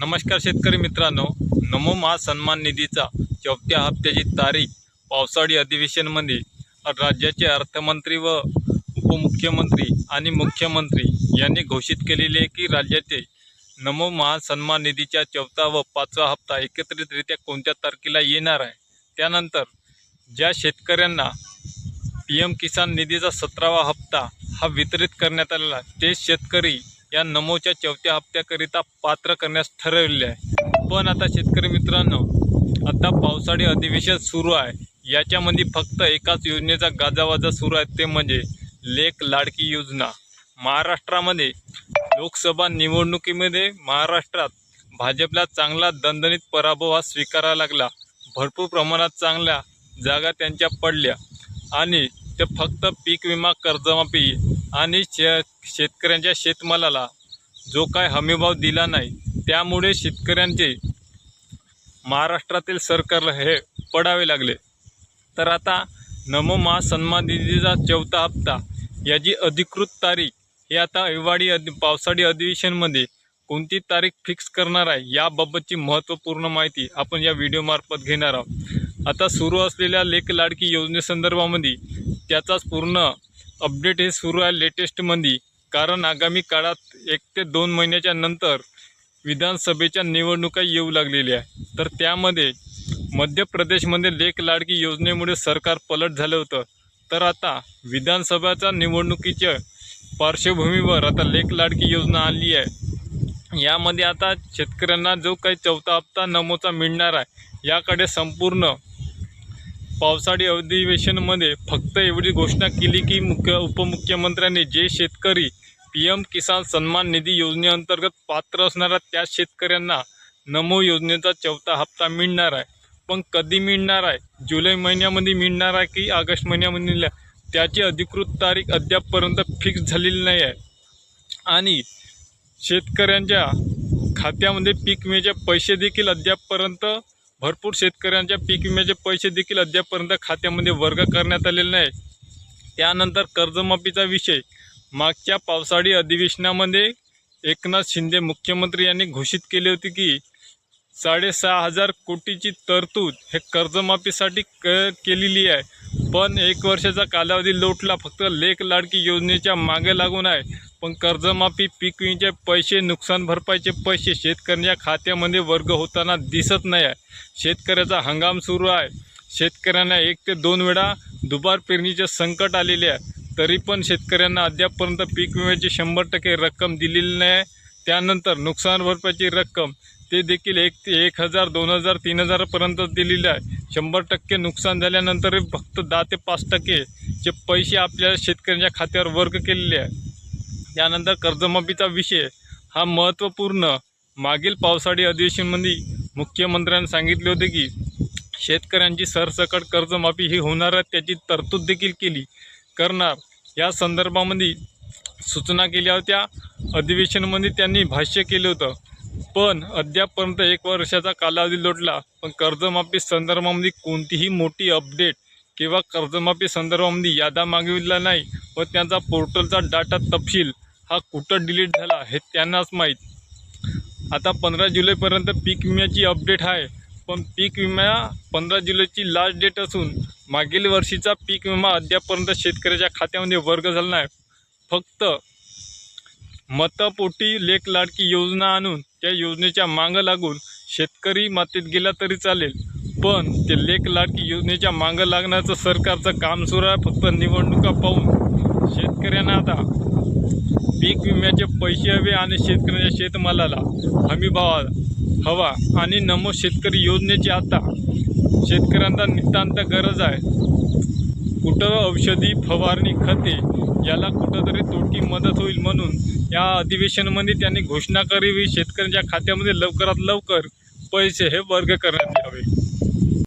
नमस्कार शेतकरी मित्रांनो. नमो महासन्मान निधीचा चौथ्या हप्त्याची तारीख पावसाळी अधिवेशनमध्ये राज्याचे अर्थमंत्री व उपमुख्यमंत्री आणि मुख्यमंत्री यांनी घोषित केलेले आहे की राज्याचे नमो महासन्मान निधीच्या चौथा व पाचवा हप्ता एकत्रितरित्या कोणत्या तारखेला येणार आहे? त्यानंतर ज्या शेतकऱ्यांना पी एम किसान निधीचा सतरावा हप्ता हा वितरित करण्यात आलेला ते शेतकरी या नमोच्या चौथ्या हप्त्याकरिता पात्र करण्यास ठरवले आहे. पण आता शेतकरी मित्रांनो आता पावसाळी अधिवेशन सुरू आहे. याच्यामध्ये फक्त एकाच योजनेचा गाजावाजा सुरू आहे. ते म्हणजे लेख लाडकी योजना. महाराष्ट्रामध्ये लोकसभा निवडणुकीमध्ये महाराष्ट्रात भाजपला चांगला दणदणीत पराभव हा स्वीकारावा लागला. भरपूर प्रमाणात चांगल्या जागा त्यांच्या पडल्या. आणि ते फक्त पीक विमा कर्जमाफी आणि शे शेतकऱ्यांच्या शेतमालाला जो काय हमीभाव दिला नाही त्यामुळे शेतकऱ्यांचे महाराष्ट्रातील सरकारला हे पडावे लागले. तर आता नमो महासन्मान निधीचा चौथा हप्ता याची अधिकृत तारीख ही आता हिवाळी अधि पावसाळी अधिवेशनमध्ये कोणती तारीख फिक्स करणार आहे याबाबतची महत्त्वपूर्ण माहिती आपण या व्हिडिओमार्फत घेणार आहोत. आता सुरू असलेल्या लेख लाडकी योजनेसंदर्भामध्ये त्याचाच पूर्ण अपडेट हे सुरू आहे लेटेस्टमध्ये कारण आगामी काळात एक ते दोन महिन्याच्या नंतर विधानसभेच्या निवडणुका येऊ लागलेल्या. आहे तर त्यामध्ये मध्य प्रदेशमध्ये लेख लाडकी योजनेमुळे सरकार पलट झालं होतं. तर आता विधानसभाच्या निवडणुकीच्या पार्श्वभूमीवर आता लेख लाडकी योजना आली आहे. यामध्ये आता शेतकऱ्यांना जो काही चौथा हप्ता नमोचा मिळणार आहे याकडे संपूर्ण पावसाळी अधिवेशनमध्ये फक्त एवढी घोषणा केली की मुख्य उपमुख्यमंत्र्यांनी जे शेतकरी पी एम किसान सन्मान निधी योजनेअंतर्गत पात्र असणाऱ्या त्या शेतकऱ्यांना नमो योजनेचा चौथा हप्ता मिळणार आहे. पण कधी मिळणार आहे? जुलै महिन्यामध्ये मिळणार आहे की ऑगस्ट महिन्यामध्ये त्याची अधिकृत तारीख अद्यापपर्यंत फिक्स झालेली नाही आहे. आणि शेतकऱ्यांच्या खात्यामध्ये पीक विम्याचे पैसे देखील अद्यापपर्यंत भरपूर शेतकऱ्यांच्या पीक विम्याचे पैसे देखील अद्यापपर्यंत खात्यामध्ये वर्ग करण्यात आलेले नाही. त्यानंतर कर्जमाफीचा विषय. मागच्या पावसाळी अधिवेशनामध्ये एकनाथ शिंदे मुख्यमंत्री यांनी घोषित केले होते की साडेसहा हजार कोटीची तरतूद हे कर्जमाफीसाठी क केलेली आहे. पण एक वर्षाचा कालावधी लोटला फक्त लेख लाडकी योजनेच्या मागे लागून आहे. पण कर्जमाफी पीक विम्याचे पैसे नुकसान भरपाईचे पैसे शेतकऱ्यांच्या खात्यामध्ये वर्ग होताना दिसत नाही आहे शेतकऱ्याचा हंगाम सुरू आहे. शेतकऱ्यांना एक ते दोन वेळा दुबार पेरणीचे संकट आलेले आहे. तरी पण शेतकऱ्यांना अद्यापपर्यंत पीक विम्याची शंभर टक्के रक्कम दिलेली नाही. आहे त्यानंतर नुकसान भरपाईची रक्कम ते देखील एक ते एक हजार दोन हजार तीन हजारपर्यंत दिलेलं आहे. शंभर टक्के नुकसान झाल्यानंतर फक्त दहा ते पाच टक्के जे पैसे आपल्या शेतकऱ्यांच्या खात्यावर वर्ग केलेले आहे. त्यानंतर कर्जमाफीचा विषय हा महत्त्वपूर्ण. मागील पावसाळी अधिवेशनमध्ये मुख्यमंत्र्यांनी सांगितले होते की शेतकऱ्यांची सरसकट कर्जमाफी ही होणार आहे त्याची तरतूद देखील केली करणार. या संदर्भामध्ये सूचना केल्या होत्या. अधिवेशनमध्ये त्यांनी भाष्य केलं होतं. पण अद्यापपर्यंत एक वर्षाचा कालावधी लोटला. पण कर्जमाफी संदर्भामध्ये कोणतीही मोठी अपडेट किंवा कर्जमाफी संदर्भामध्ये यादा मागविला नाही व त्यांचा पोर्टलचा डाटा तपशील हा कुठं डिलीट झाला हे त्यांनाच माहीत. आता पंधरा जुलैपर्यंत पीक विम्याची अपडेट आहे. पण पीक विमा पंधरा जुलैची लास्ट डेट असून मागील वर्षीचा पीक विमा अद्यापपर्यंत शेतकऱ्याच्या खात्यामध्ये वर्ग झाला नाही. फक्त मतपोटी लेख लाडकी योजना आणून त्या योजनेच्या मागं लागून शेतकरी मातीत गेला तरी चालेल. पण ते लेख लाडकी योजनेच्या मागं लागण्याचं सरकारचं काम सुरू आहे. फक्त निवडणुका पाहून. पीक विम्याचे पैसे हवे आणि शेतकऱ्यांच्या शेतमालाला हमीभाव हवा आणि नमो शेतकरी योजनेची आता शेतकऱ्यांना नितांत गरज आहे. कुठं औषधी फवारणी खते याला कुठंतरी तोडकी मदत होईल म्हणून या अधिवेशनामध्ये त्यांनी घोषणा करावी. शेतकऱ्यांच्या खात्यामध्ये लवकरात लवकर पैसे हे वर्ग करण्यात यावे.